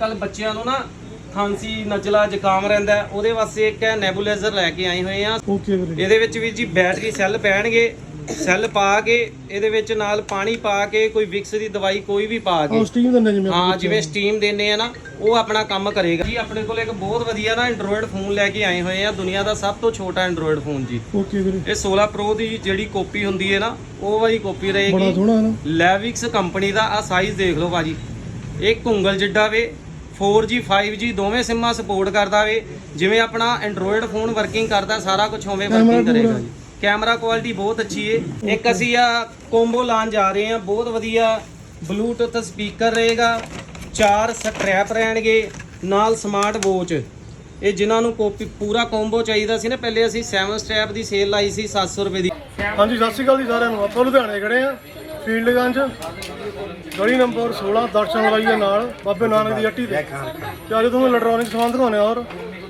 ਕੱਲ ਬੱਚਿਆਂ ਨੂੰ ਨਾ ਖਾਂਸੀ ਨਜ਼ਲਾ ਜ਼ੁਕਾਮ ਰਹਿੰਦਾ ਹੈ, ਉਹਦੇ ਵਾਸਤੇ ਇੱਕ ਹੈ ਨੈਬੂਲਾਈਜ਼ਰ ਲੈ ਕੇ ਆਏ ਹੋਏ ਆ। ਓਕੇ ਵੀਰੇ। ਇਹਦੇ ਵਿੱਚ ਵੀ ਜੀ ਬੈਟਰੀ ਸੈੱਲ ਪੈਣਗੇ ਸੈੱਲ ਪਾ ਕੇ ਇਹਦੇ ਵਿੱਚ ਨਾਲ ਪਾਣੀ ਪਾ ਕੇ ਕੋਈ ਵਿਕਸ ਦੀ ਦਵਾਈ ਕੋਈ ਵੀ ਪਾ ਕੇ। ਸਟੀਮ ਦਿੰਦੇ ਜਿਵੇਂ ਹਾਂ ਜਿਵੇਂ ਸਟੀਮ ਦਿੰਨੇ ਆ ਨਾ ਉਹ ਆਪਣਾ ਕੰਮ ਕਰੇਗਾ। ਜੀ ਆਪਣੇ ਕੋਲ ਇੱਕ ਬਹੁਤ ਵਧੀਆ ਨਾ ਐਂਡਰੋਇਡ ਫੋਨ ਲੈ ਕੇ ਆਏ ਹੋਏ ਆ। ਦੁਨੀਆ ਦਾ ਸਭ ਤੋਂ ਛੋਟਾ ਐਂਡਰੋਇਡ ਫੋਨ ਜੀ। ਓਕੇ ਵੀਰੇ। ਇਹ 16 ਪ੍ਰੋ ਦੀ ਜਿਹੜੀ ਕਾਪੀ ਹੁੰਦੀ ਹੈ ਨਾ ਉਹ ਵਾਲੀ ਕਾਪੀ ਬੜਾ ਰਹੇਗੀ ਸੋਹਣਾ ਹੈ ਨਾ। ਲੈਵਿਕਸ ਕੰਪਨੀ ਦਾ ਆ ਸਾਈਜ਼ ਦੇਖ ਲਓ ਬਾਜੀ ਇਹ ਕੁੰਗਲ ਜਿੱਡਾ ਵੇ। 4G 5G ਦੋਵੇਂ ਸਿੰਮਾਂ ਸਪੋਰਟ ਕਰਦਾ ਵੇ। ਜਿਵੇਂ ਆਪਣਾ ਐਂਡਰੋਇਡ ਫੋਨ ਵਰਕਿੰਗ ਕਰਦਾ ਸਾਰਾ ਕੁਝ ਉਵੇਂ ਵਰਕਿੰਗ ਕਰੇਗਾ। ਜੀ। ਕੈਮਰਾ ਕੁਆਲਿਟੀ ਬਹੁਤ ਅੱਛੀ ਏ। ਇੱਕ ਅਸੀਂ ਆ ਕੋਂਬੋ ਲਾਉਣ ਜਾ ਰਹੇ ਹਾਂ। ਬਹੁਤ ਵਧੀਆ ਬਲੂਟੁੱਥ ਸਪੀਕਰ ਰਹੇਗਾ। ਚਾਰ ਸਟ੍ਰੈਪ ਰਹਿਣਗੇ। ਨਾਲ ਸਮਾਰਟ ਵਾਚ ਇਹ ਜਿਨ੍ਹਾਂ ਨੂੰ ਕੋਪੀ ਪੂਰਾ ਕੋਂਬੋ ਚਾਹੀਦਾ ਸੀ ਨਾ ਪਹਿਲੇ ਅਸੀਂ 7 ਸਟ੍ਰੈਪ ਦੀ ਸੇਲ ਲਾਈ ਸੀ 700 ਰੁਪਏ ਦੀ। ਹਾਂਜੀ ਸਤਿ ਸ਼੍ਰੀ ਅਕਾਲ ਜੀ ਸਾਰਿਆਂ ਨੂੰ। ਆਪਾਂ ਲੁਧਿਆਣੇ ਖੜੇ ਆ ਫੀਲਡਗੰਜ ਗਲੀ ਨੰਬਰ 16 ਦਰਸ਼ਨ ਲਵਾਈ ਦੇ ਨਾਲ ਬਾਬੇ ਨਾਨਕ ਦੀ ਹੱਟੀ ਤੇ। ਤੇ ਅੱਜ ਤੁਹਾਨੂੰ ਇਲੈਕਟ੍ਰੋਨਿਕ ਸਮਾਨ ਦਿਖਾਉਣੇ ਆ ਔਰ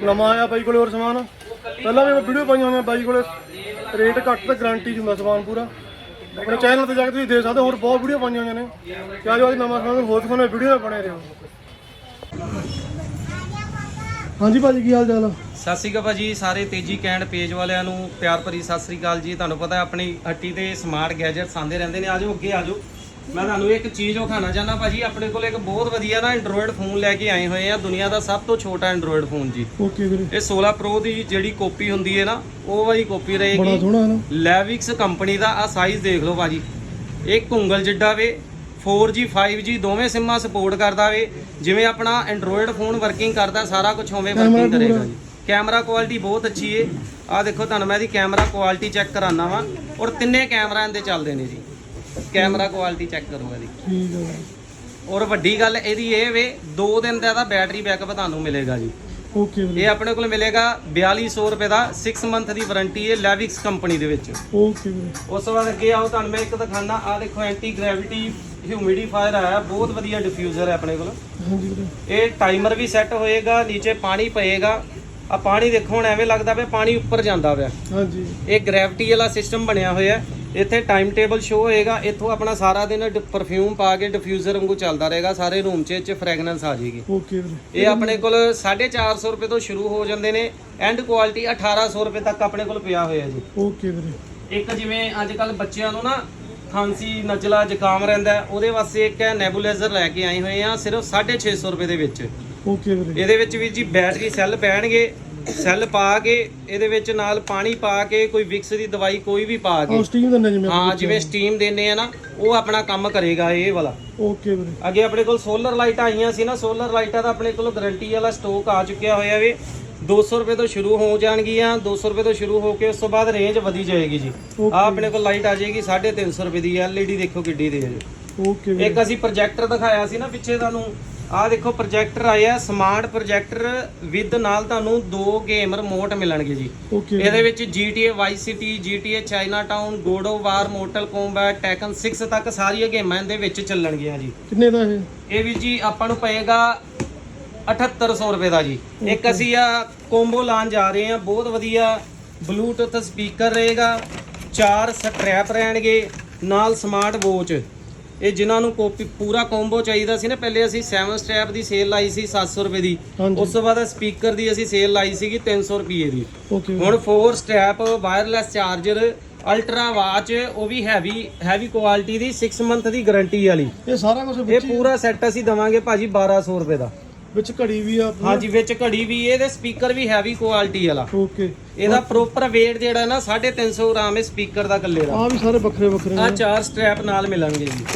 ਨਵਾਂ ਆਇਆ ਬਾਈ ਕੋਲੇ ਹੋਰ ਸਮਾਨ। ਪਹਿਲਾਂ ਵੀ ਵੀਡੀਓ ਪਾਈਆਂ ਹੋਈਆਂ ਬਾਈ ਕੋਲੇ। ਰੇਟ ਘੱਟ ਤੇ ਗਾਰੰਟੀ ਹੁੰਦਾ ਸਮਾਨ ਪੂਰਾ। ਆਪਣੇ ਚੈਨਲ ਤੇ ਜਾ ਕੇ ਤੁਸੀਂ ਦੇਖ ਸਕਦੇ ਹੋ, ਹੋਰ ਬਹੁਤ ਵੀਡੀਓ ਪਾਈਆਂ ਹੋਈਆਂ ਨੇ। ਤੇ ਅੱਜ ਨਵਾਂ ਸਮਾਨ ਹੋਰ ਦਿਖਾਉਣੇ ਵੀਡੀਓ ਬਣੇ ਰਹੋ। ਹਾਂਜੀ ਭਾਜੀ, ਕੀ ਹਾਲ ਚਾਲ ਆ ਸਤਿ ਸ਼੍ਰੀ ਅਕਾਲ ਭਾਜੀ, ਸਾਰੇ ਤੇਜੀ ਕੈਂਡ ਪੇਜ ਵਾਲਿਆਂ ਨੂੰ ਪਿਆਰ ਭਰੀ ਸਤਿ ਸ਼੍ਰੀ ਅਕਾਲ ਜੀ। ਤੁਹਾਨੂੰ ਪਤਾ ਆਪਣੀ ਹੱਟੀ ਤੇ ਸਮਾਰਟ ਗੈਜਟਸ ਆਉਂਦੇ ਰਹਿੰਦੇ ਨੇ। ਆਜੋ ਅੱਗੇ ਆਜੋ ਮੈਂ ਤੁਹਾਨੂੰ ਇੱਕ ਚੀਜ਼ ਵਿਖਾਣਾ ਚਾਹੁੰਦਾ ਭਾਜੀ ਆਪਣੇ ਕੋਲ ਇੱਕ ਬਹੁਤ ਵਧੀਆ ਨਾ ਐਂਡਰੋਇਡ ਫੋਨ ਲੈ ਕੇ ਆਏ ਹੋਏ ਆ ਦੁਨੀਆ ਦਾ ਸਭ ਤੋਂ ਛੋਟਾ ਐਂਡਰੋਇਡ ਫੋਨ ਜੀ। ਓਕੇ ਵੀਰੇ। ਇਹ 16 ਪ੍ਰੋ ਦੀ ਜਿਹੜੀ ਕਾਪੀ ਹੁੰਦੀ ਹੈ ਨਾ ਉਹ ਵਾਲੀ ਕਾਪੀ ਬੜਾ ਰਹੇਗੀ ਸੋਹਣਾ ਹੈ ਨਾ। ਲੈਵਿਕਸ ਕੰਪਨੀ ਦਾ ਆ ਸਾਈਜ਼ ਦੇਖ ਲਓ ਭਾਜੀ। ਇਹ ਕੁੰਗਲ ਜਿੱਡਾ ਵੇ 4G 5G ਦੋਵੇਂ ਸਿੰਮਾਂ ਸਪੋਰਟ ਕਰਦਾ ਵੇ। ਜਿਵੇਂ ਆਪਣਾ ਐਂਡਰੋਇਡ ਫੋਨ ਵਰਕਿੰਗ ਕਰਦਾ ਸਾਰਾ ਕੁਝ ਕੈਮਰਾ ਵਰਕਿੰਗ ਕਰੇਗਾ। ਜੀ। ਕੈਮਰਾ ਕੁਆਲਿਟੀ ਬਹੁਤ ਅੱਛੀ ਏ। ਆ ਦੇਖੋ ਤੁਹਾਨੂੰ ਮੈਂ ਇਹਦੀ ਕੈਮਰਾ ਕੁਆਲਿਟੀ ਚੈੱਕ ਕਰਾਨਾ ਵਾ। ਔਰ ਤਿੰਨੇ ਕੈਮਰਾ ਇਹਦੇ ਚੱਲਦੇ ਨੇ ਜੀ। ਕੈਮਰਾ ਕੁਆਲਿਟੀ ਚੈੱਕ ਕਰੋ ਇਹਦੀ। ਠੀਕ ਹੈ। ਔਰ ਵੱਡੀ ਗੱਲ ਇਹਦੀ ਇਹ ਵੇ 2 ਦਿਨ ਦਾ ਇਹਦਾ ਬੈਟਰੀ ਬੈਕਅਪ ਤੁਹਾਨੂੰ ਮਿਲੇਗਾ ਜੀ। ਓਕੇ ਵੀਰੇ। ਇਹ ਆਪਣੇ ਕੋਲ ਮਿਲੇਗਾ 4200 ਰੁਪਏ ਦਾ 6 ਮੰਥ ਦੀ ਵਾਰੰਟੀ ਹੈ ਲੈਵਿਕਸ ਕੰਪਨੀ ਦੇ ਵਿੱਚ। ਓਕੇ ਵੀਰੇ। ਉਸ ਤੋਂ ਬਾਅਦ ਅੱਗੇ ਆਓ ਤੁਹਾਨੂੰ ਮੈਂ ਇੱਕ ਦਿਖਾਣਾ ਆ ਦੇਖੋ ਐਂਟੀ ਗ੍ਰੈਵਿਟੀ ਹਿਊਮਿਡੀਫਾਇਰ ਆਇਆ ਬਹੁਤ ਵਧੀਆ ਡਿਫਿਊਜ਼ਰ ਹੈ ਆਪਣੇ ਕੋਲ। ਹਾਂਜੀ ਵੀਰੇ। ਇਹ ਟਾਈਮਰ ਵੀ ਸੈੱਟ ਹੋਏਗਾ ਨੀਚੇ ਪਾਣੀ ਪਏਗਾ। ਆ ਪਾਣੀ ਦੇਖੋ ਹੁਣ ਐਵੇਂ ਲੱਗਦਾ ਪਿਆ ਪਾਣੀ ਉੱਪਰ ਜਾਂਦਾ ਪਿਆ। ਹਾਂਜੀ। ਇਹ ਗ੍ਰੈਵਿਟੀ ਵਾਲਾ ਸਿਸਟਮ ਬਣਿਆ ਹੋਇਆ ਹੈ। ਇੱਥੇ ਟਾਈਮ ਟੇਬਲ ਸ਼ੋ ਹੋਏਗਾ ਇੱਥੋਂ ਆਪਣਾ ਸਾਰਾ ਦਿਨ ਪਰਫਿਊਮ ਪਾ ਕੇ ਡਿਫਿਊਜ਼ਰ ਵਾਂਗੂ ਚੱਲਦਾ ਰਹੇਗਾ ਸਾਰੇ ਰੂਮ 'ਚ ਇਹ 'ਚ ਫ੍ਰੈਗਨੈਂਸ ਆ ਜਾਏਗੀ ਓਕੇ ਵੀਰੇ। ਇਹ ਆਪਣੇ ਕੋਲ 450 ਰੁਪਏ ਤੋਂ ਸ਼ੁਰੂ ਹੋ ਜਾਂਦੇ ਨੇ ਐਂਡ ਕੁਆਲਿਟੀ 1800 ਰੁਪਏ ਤੱਕ ਆਪਣੇ ਕੋਲ ਪਿਆ ਹੋਇਆ ਜੀ। ਓਕੇ ਵੀਰੇ। ਇੱਕ ਜਿਵੇਂ ਅੱਜ ਕੱਲ ਬੱਚਿਆਂ ਨੂੰ ਨਾ ਖਾਂਸੀ ਨਜ਼ਲਾ ਜ਼ੁਕਾਮ ਰਹਿੰਦਾ ਉਹਦੇ ਵਾਸਤੇ ਇੱਕ ਹੈ ਨੈਬੂਲਾਈਜ਼ਰ ਲੈ ਕੇ ਆਏ ਹੋਏ ਆ ਸਿਰਫ 650 ਰੁਪਏ ਦੇ ਵਿੱਚ। ਓਕੇ ਵੀਰੇ। ਇਹਦੇ ਵਿੱਚ ਵੀ ਜੀ ਬੈਟਰੀ ਸੈੱਲ ਪੈਣਗੇ ਸੈੱਲ ਪਾ ਕੇ ਇਹਦੇ ਵਿੱਚ ਨਾਲ ਪਾਣੀ ਪਾ ਕੇ ਕੋਈ ਵਿਕਸ ਦੀ ਦਵਾਈ ਕੋਈ ਵੀ ਪਾ ਕੇ। ਹਾਂ ਸਟੀਮ ਦਿੰਦੇ ਜਿਵੇਂ ਹਾਂ ਜਿਵੇਂ ਸਟੀਮ ਦਿੰਨੇ ਆ ਨਾ ਉਹ ਆਪਣਾ ਕੰਮ ਕਰੇਗਾ ਇਹ ਵਾਲਾ। ਓਕੇ ਵੀਰੇ। ਅੱਗੇ ਆਪਣੇ ਕੋਲ ਸੋਲਰ ਲਾਈਟਾਂ ਆਈਆਂ ਸੀ ਨਾ ਸੋਲਰ ਲਾਈਟਾਂ ਦਾ ਆਪਣੇ ਕੋਲ ਗਾਰੰਟੀ ਵਾਲਾ ਸਟਾਕ ਆ ਚੁੱਕਿਆ ਹੋਇਆ ਵੇ। 200 ਰੁਪਏ ਤੋਂ ਸ਼ੁਰੂ ਹੋ ਜਾਣਗੀਆਂ 200 ਰੁਪਏ ਤੋਂ ਸ਼ੁਰੂ ਹੋ ਕੇ ਉਸ ਤੋਂ ਬਾਅਦ ਰੇਂਜ ਵਧੀ ਜਾਏਗੀ ਜੀ. ਆ ਆਪਣੇ ਕੋਲ ਲਾਈਟ ਆ ਜਾਏਗੀ 350 ਰੁਪਏ ਦੀ ਐਲਈਡੀ ਦੇਖੋ ਕਿੱਡੀ ਦੀ ਹੈ ਜੀ ਓਕੇ ਇੱਕ ਅਸੀਂ ਪ੍ਰੋਜੈਕਟਰ ਦਿਖਾਇਆ ਸੀ ਨਾ ਪਿੱਛੇ ਤੁਹਾਨੂੰ ਆਹ ਦੇਖੋ ਪ੍ਰੋਜੈਕਟਰ ਆਇਆ ਸਮਾਰਟ ਪ੍ਰੋਜੈਕਟਰ ਵਿਦ ਨਾਲ ਤੁਹਾਨੂੰ ਦੋ ਗੇਮ ਰਿਮੋਟ ਮਿਲਣਗੇ ਜੀ। ਇਹਦੇ ਵਿੱਚ GTA Vice City GTA China Town God of War Mortal Kombat Tekken 6 ਤੱਕ ਸਾਰੀਆਂ ਗੇਮਾਂ ਇਹਦੇ ਵਿੱਚ ਚੱਲਣਗੀਆਂ ਜੀ। ਕਿੰਨੇ ਦਾ ਇਹ? ਇਹ ਵੀ ਜੀ ਆਪਾਂ ਨੂੰ ਪਏਗਾ 7800 ਰੁਪਏ ਦਾ ਜੀ। ਇੱਕ ਅਸੀਂ ਆ ਕੋਂਬੋ ਲਾਉਣ ਜਾ ਰਹੇ ਹਾਂ ਬਹੁਤ ਵਧੀਆ ਬਲੂਟੁੱਥ ਸਪੀਕਰ ਰਹੇਗਾ ਚਾਰ ਸਟ੍ਰੈਪ ਰਹਿਣਗੇ ਨਾਲ ਸਮਾਰਟ ਵਾਚ ਇਹ ਜਿਨ੍ਹਾਂ ਨੂੰ ਕੋਪੀ ਪੂਰਾ ਕੋਂਬੋ ਚਾਹੀਦਾ ਸੀ ਨਾ ਪਹਿਲੇ ਅਸੀਂ 7 ਸਟ੍ਰੈਪ ਦੀ ਸੇਲ ਲਾਈ ਸੀ 700 ਰੁਪਏ ਦੀ। ਹਾਂਜੀ। ਉਸ ਤੋਂ ਬਾਅਦ ਸਪੀਕਰ ਦੀ ਅਸੀਂ ਸੇਲ ਲਾਈ ਸੀਗੀ 300 ਰੁਪਏ ਦੀ। ਓਕੇ ਹੁਣ 4 step wireless charger ultra watch ਉਹ ਵੀ ਹੈਵੀ ਹੈਵੀ ਕੁਆਲਿਟੀ ਦੀ 6 ਮੰਥ ਦੀ ਗਾਰੰਟੀ ਵਾਲੀ। ਇਹ ਸਾਰਾ ਕੁਝ ਇਹ ਵਿੱਚ ਪੂਰਾ ਸੈੱਟ ਅਸੀਂ ਦਵਾਂਗੇ ਭਾਜੀ 1200 ਰੁਪਏ ਦਾ। ਵਿੱਚ ਘੜੀ ਵੀ ਆ ਹਾਂਜੀ ਵਿੱਚ ਘੜੀ ਵੀ ਇਹਦੇ ਸਪੀਕਰ ਵੀ ਹੈਵੀ ਕੁਆਲਿਟੀ ਵਾਲਾ। ਓਕੇ ਇਹਦਾ ਪ੍ਰੋਪਰ weight ਜਿਹੜਾ ਨਾ 350 ਗ੍ਰਾਮ ਹੈ ਸਪੀਕਰ ਦਾ ਇਕੱਲੇ ਦਾ। ਆ ਵੀ ਸਾਰੇ ਵੱਖਰੇ ਵੱਖਰੇ ਆ ਨੇ ਚਾਰ ਸਟ੍ਰੈਪ ਨਾਲ ਮਿਲਣਗੇ ਜੀ।